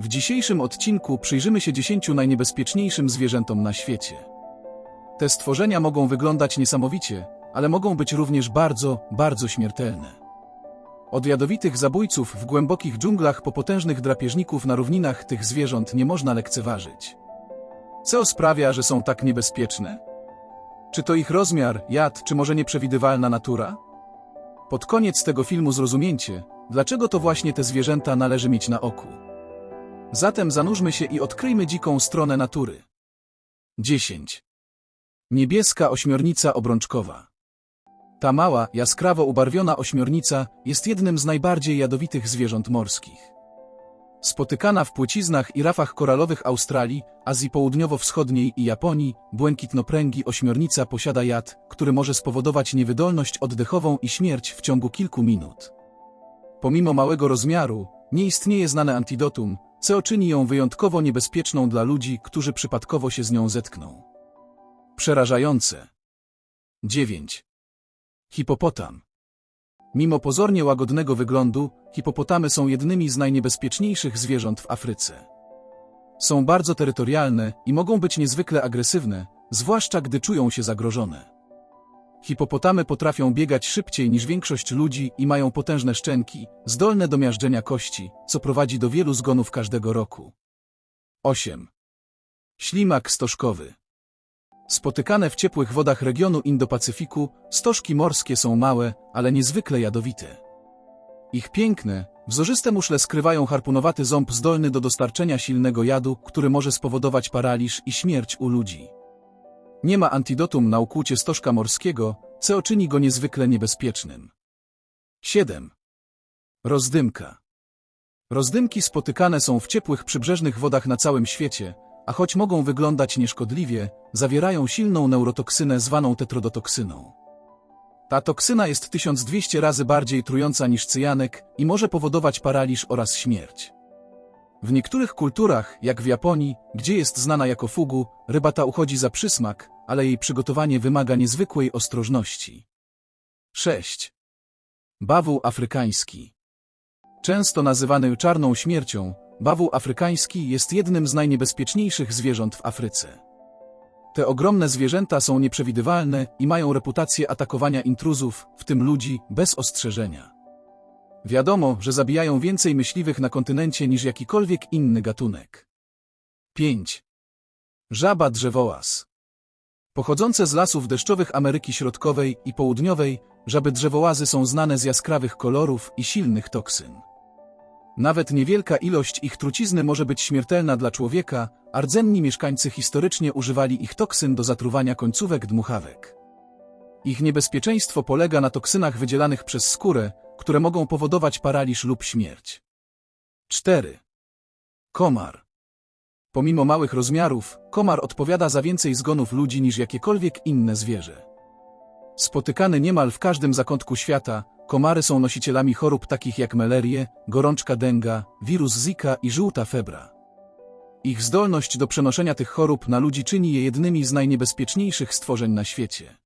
W dzisiejszym odcinku przyjrzymy się 10 najniebezpieczniejszym zwierzętom na świecie. Te stworzenia mogą wyglądać niesamowicie, ale mogą być również bardzo, bardzo śmiertelne. Od jadowitych zabójców w głębokich dżunglach po potężnych drapieżników na równinach tych zwierząt nie można lekceważyć. Co sprawia, że są tak niebezpieczne? Czy to ich rozmiar, jad, czy może nieprzewidywalna natura? Pod koniec tego filmu zrozumiecie, dlaczego to właśnie te zwierzęta należy mieć na oku. Zatem zanurzmy się i odkryjmy dziką stronę natury. 10. Niebieska ośmiornica obrączkowa. Ta mała, jaskrawo ubarwiona ośmiornica jest jednym z najbardziej jadowitych zwierząt morskich. Spotykana w płyciznach i rafach koralowych Australii, Azji Południowo-Wschodniej i Japonii, błękitnopręgi ośmiornica posiada jad, który może spowodować niewydolność oddechową i śmierć w ciągu kilku minut. Pomimo małego rozmiaru, nie istnieje znane antidotum, co czyni ją wyjątkowo niebezpieczną dla ludzi, którzy przypadkowo się z nią zetkną. Przerażające. 9. Hipopotam. Mimo pozornie łagodnego wyglądu, hipopotamy są jednymi z najniebezpieczniejszych zwierząt w Afryce. Są bardzo terytorialne i mogą być niezwykle agresywne, zwłaszcza gdy czują się zagrożone. Hipopotamy potrafią biegać szybciej niż większość ludzi i mają potężne szczęki, zdolne do miażdżenia kości, co prowadzi do wielu zgonów każdego roku. 8. Ślimak stożkowy. Spotykane w ciepłych wodach regionu Indo-Pacyfiku, stożki morskie są małe, ale niezwykle jadowite. Ich piękne, wzorzyste muszle skrywają harpunowaty ząb zdolny do dostarczenia silnego jadu, który może spowodować paraliż i śmierć u ludzi. Nie ma antidotum na ukłucie stożka morskiego, co czyni go niezwykle niebezpiecznym. 7. Rozdymka. Rozdymki spotykane są w ciepłych przybrzeżnych wodach na całym świecie, a choć mogą wyglądać nieszkodliwie, zawierają silną neurotoksynę zwaną tetrodotoksyną. Ta toksyna jest 1200 razy bardziej trująca niż cyjanek i może powodować paraliż oraz śmierć. W niektórych kulturach, jak w Japonii, gdzie jest znana jako fugu, ryba ta uchodzi za przysmak, ale jej przygotowanie wymaga niezwykłej ostrożności. 6. Bawół afrykański. Często nazywany czarną śmiercią, bawół afrykański jest jednym z najniebezpieczniejszych zwierząt w Afryce. Te ogromne zwierzęta są nieprzewidywalne i mają reputację atakowania intruzów, w tym ludzi, bez ostrzeżenia. Wiadomo, że zabijają więcej myśliwych na kontynencie niż jakikolwiek inny gatunek. 5. Żaba drzewołaz. Pochodzące z lasów deszczowych Ameryki Środkowej i Południowej, żaby drzewołazy są znane z jaskrawych kolorów i silnych toksyn. Nawet niewielka ilość ich trucizny może być śmiertelna dla człowieka, a rdzenni mieszkańcy historycznie używali ich toksyn do zatruwania końcówek dmuchawek. Ich niebezpieczeństwo polega na toksynach wydzielanych przez skórę, które mogą powodować paraliż lub śmierć. 4. Komar. Pomimo małych rozmiarów, komar odpowiada za więcej zgonów ludzi niż jakiekolwiek inne zwierzę. Spotykany niemal w każdym zakątku świata, komary są nosicielami chorób takich jak melerię, gorączka denga, wirus Zika i żółta febra. Ich zdolność do przenoszenia tych chorób na ludzi czyni je jednymi z najniebezpieczniejszych stworzeń na świecie.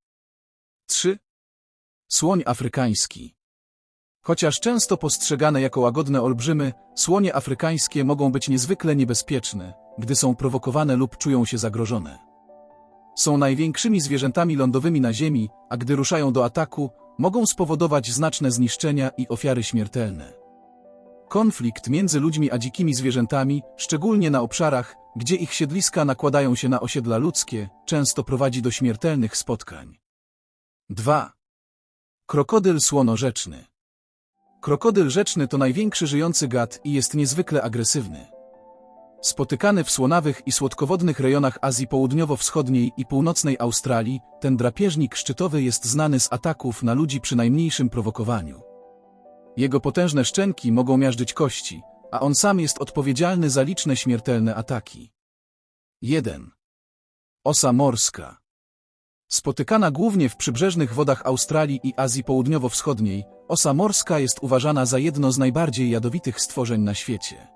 3. Słoń afrykański. Chociaż często postrzegane jako łagodne olbrzymy, słonie afrykańskie mogą być niezwykle niebezpieczne, gdy są prowokowane lub czują się zagrożone. Są największymi zwierzętami lądowymi na Ziemi, a gdy ruszają do ataku, mogą spowodować znaczne zniszczenia i ofiary śmiertelne. Konflikt między ludźmi a dzikimi zwierzętami, szczególnie na obszarach, gdzie ich siedliska nakładają się na osiedla ludzkie, często prowadzi do śmiertelnych spotkań. 2. Krokodyl słonorzeczny. Krokodyl rzeczny to największy żyjący gad i jest niezwykle agresywny. Spotykany w słonawych i słodkowodnych rejonach Azji Południowo-Wschodniej i Północnej Australii, ten drapieżnik szczytowy jest znany z ataków na ludzi przy najmniejszym prowokowaniu. Jego potężne szczęki mogą miażdżyć kości, a on sam jest odpowiedzialny za liczne śmiertelne ataki. 1. Osa morska. Spotykana głównie w przybrzeżnych wodach Australii i Azji Południowo-Wschodniej, osa morska jest uważana za jedno z najbardziej jadowitych stworzeń na świecie.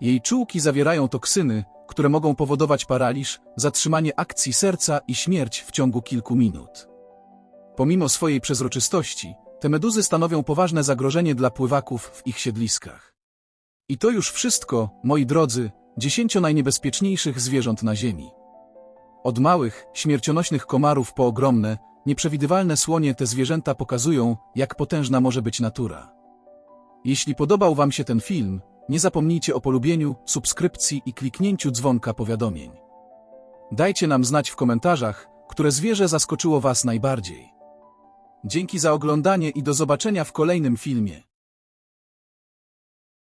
Jej czułki zawierają toksyny, które mogą powodować paraliż, zatrzymanie akcji serca i śmierć w ciągu kilku minut. Pomimo swojej przezroczystości, te meduzy stanowią poważne zagrożenie dla pływaków w ich siedliskach. I to już wszystko, moi drodzy, 10 najniebezpieczniejszych zwierząt na Ziemi. Od małych, śmiercionośnych komarów po ogromne, nieprzewidywalne słonie te zwierzęta pokazują, jak potężna może być natura. Jeśli podobał Wam się ten film, nie zapomnijcie o polubieniu, subskrypcji i kliknięciu dzwonka powiadomień. Dajcie nam znać w komentarzach, które zwierzę zaskoczyło Was najbardziej. Dzięki za oglądanie i do zobaczenia w kolejnym filmie.